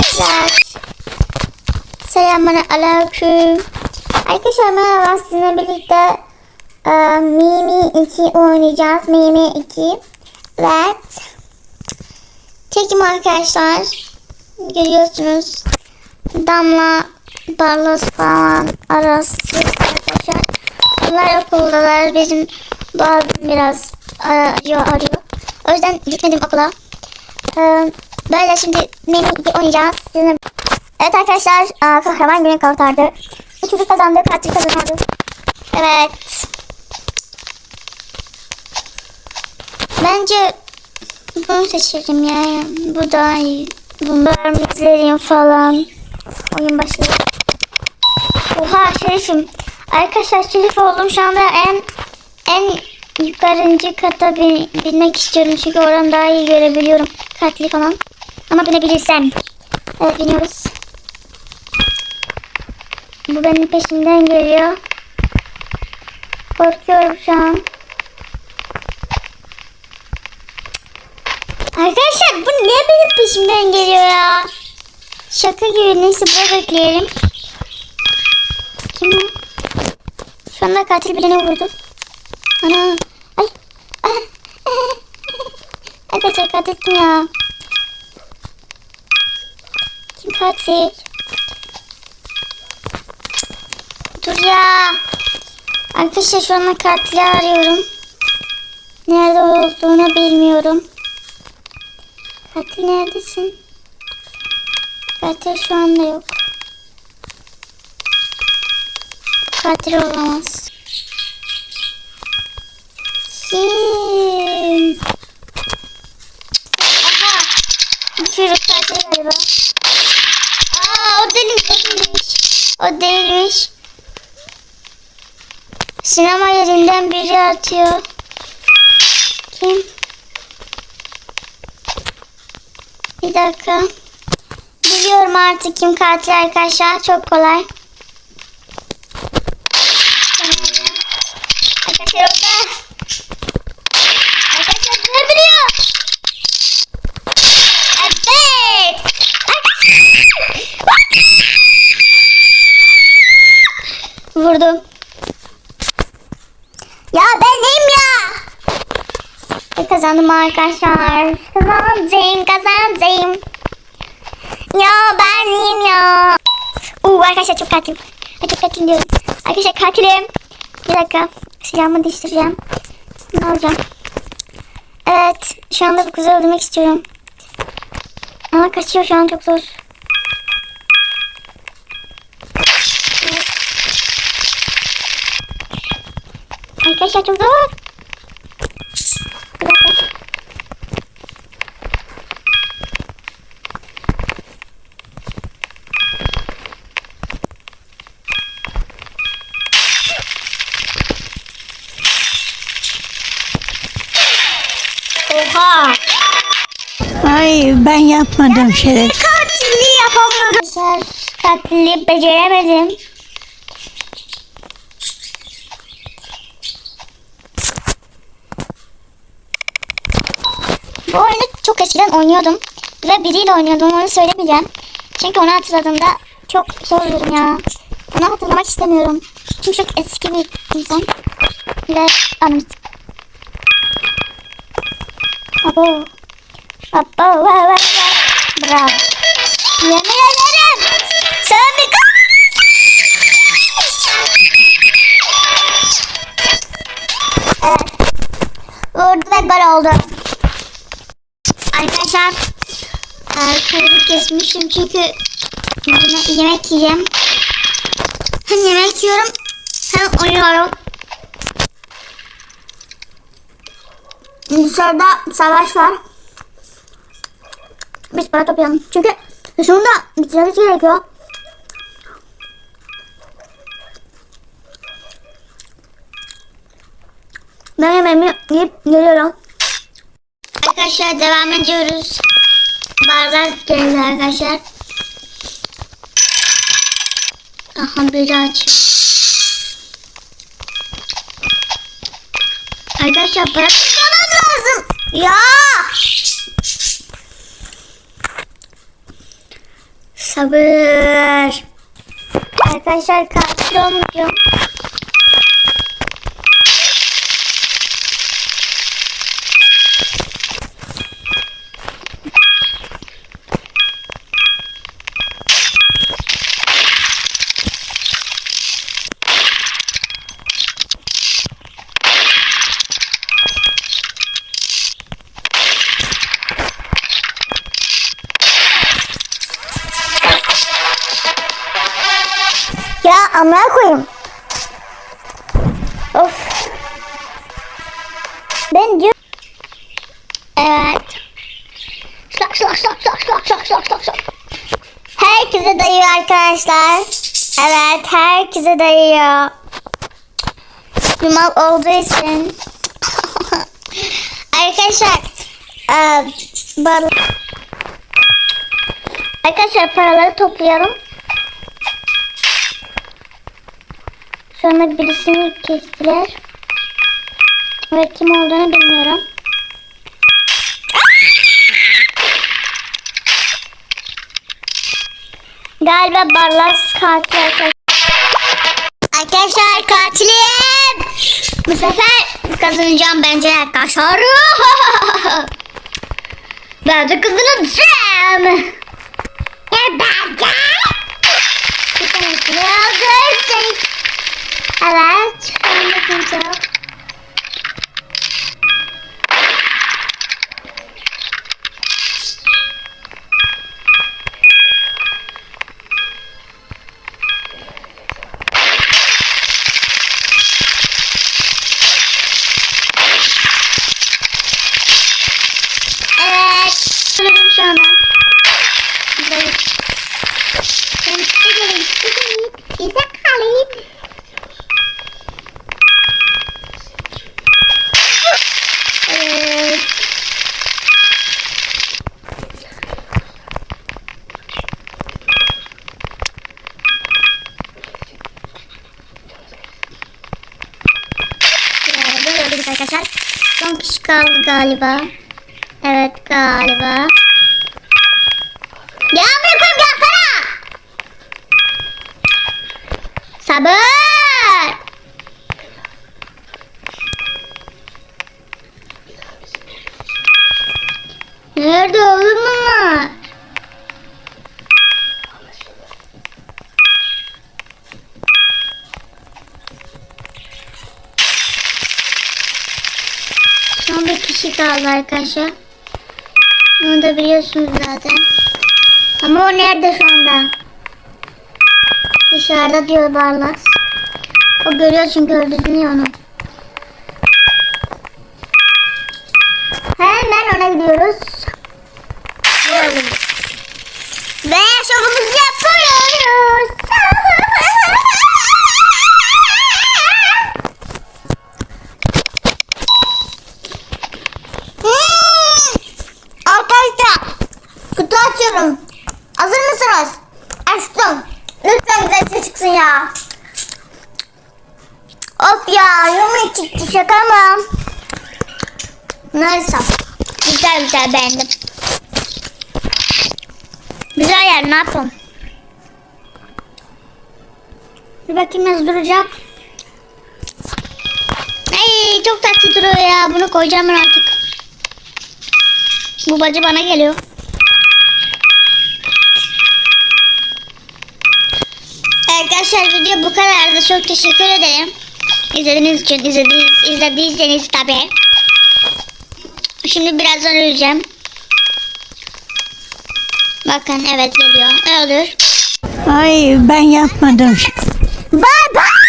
arkadaşlar. Selamun aleyküm. Arkadaşlar merhaba sizinle birlikte e, Mimi 2 oynayacağız. Mimi 2. Evet. Çekim arkadaşlar. Görüyorsunuz. Damla, Barlas falan arası arkadaşlar. Onlar okuldalar. Bizim bazı biraz arıyor, arıyor. O yüzden gitmedim okula. Ee, böyle şimdi Mimi 2 oynayacağız. Sizinle Evet arkadaşlar aa, kahraman günü kurtardı. Bu çocuk kazandı. Katil kazandı. Evet. Bence bunu seçerim ya. Bu daha iyi. Bunları izlerim falan. Oyun başlıyor. Oha şerifim. Arkadaşlar şerif oldum. Şu anda en en yukarıncı kata bin, binmek istiyorum. Çünkü oradan daha iyi görebiliyorum. Katli falan. Ama binebilirsem. Evet biniyoruz. Bu benim peşimden geliyor. Korkuyorum şu an. Arkadaşlar bu niye benim peşimden geliyor ya? Şaka gibi neyse burada bekleyelim. Kim o? Şu anda katil birine vurdu. Ana. Ay. Arkadaşlar katil kim ya? Kim katil? Dur ya. Arkadaşlar şu anda katili arıyorum. Nerede olduğunu bilmiyorum. Katil neredesin? Katil şu anda yok. Katil olamaz. Kim? Aha. Çocuk katil galiba. Aa o değilmiş. O değilmiş. Sinema yerinden biri atıyor. Kim? Bir dakika. Biliyorum artık kim katil arkadaşlar. Çok kolay. Arkadaşlar orada. Arkadaşlar durabiliyor. Evet. Vurdum. Ya ben neyim ya? E, kazandım arkadaşlar. Kazandım, kazandım. Ya ben neyim ya? Uuu arkadaşlar çok katil. Ay, çok katil diyorum. Arkadaşlar katilim. Bir dakika. Silahımı değiştireceğim. Ne olacak? Evet. Şu anda bu kızı öldürmek istiyorum. Ama kaçıyor şu an çok zor. Bir dakika. Oha. Ay ben yapmadım şeref. Katili yapamadım. Katili beceremedim. Bu oyunu çok eskiden oynuyordum. Ve biriyle oynuyordum onu söylemeyeceğim. Çünkü onu hatırladığımda çok zor olurum ya. Onu hatırlamak istemiyorum. Çünkü çok eski bir insan. Ve anım. Abo. Abo. Bravo. Yemin ederim. Bir Evet. Vurdu ve gol oldu. Arkadaşlar Kaydı kesmişim çünkü yemek, yiyeceğim. Hem yemek yiyorum hem oynuyorum. Dışarıda savaş var. Biz para toplayalım. Çünkü şunu da bitirmemiz gerekiyor. Ben yemeğimi yiyip geliyorum. Arkadaşlar devam ediyoruz. Bardak geldi arkadaşlar. Aha biri açıyor. Arkadaşlar bırakmam lazım. Ya. Sabır. Arkadaşlar katil olmayacağım. Ya amına koyayım. Of. Ben diyor. Evet. Şlak şlak şlak şlak şlak şlak şlak şlak şlak. Herkese dayıyor arkadaşlar. Evet herkese dayıyor. Yumal olduğu için. arkadaşlar. E, arkadaşlar paraları toplayalım. Sonra birisini kestiler. Ve kim olduğunu bilmiyorum. Galiba Barlas katil arkadaşlar. Arkadaşlar katilim. Bu sefer kazanacağım bence arkadaşlar. bence kazanacağım. Ya bence. Bir tanesini Alright, I'm the to. Arkadaşlar. Son kişi kaldı galiba. Evet galiba. Ya koyayım gelsene. Sabır. Nerede oğlum bunlar? Son bir kişi kaldı arkadaşlar. Onu da biliyorsunuz zaten. Ama o nerede şu anda? Dışarıda diyor Barlas. O görüyor çünkü öldürünüyor onu. Hemen ona gidiyoruz. Ve şovumuzu yapıyoruz. Açıyorum. Hazır mısınız? Açtım. Lütfen güzel şey çıksın ya. Of ya yumruk çıktı şaka mı? Neyse. Güzel güzel beğendim. Güzel yer ne yapalım? Bir bakayım nasıl duracak. Ay çok tatlı duruyor ya. Bunu koyacağım ben artık. Bu bacı bana geliyor. Video bu kadardı. Çok teşekkür ederim. İzlediğiniz için izlediğiniz, izlediyseniz tabi. Şimdi birazdan öleceğim. Bakın evet geliyor. Ne olur? Ay ben yapmadım. Bye bye.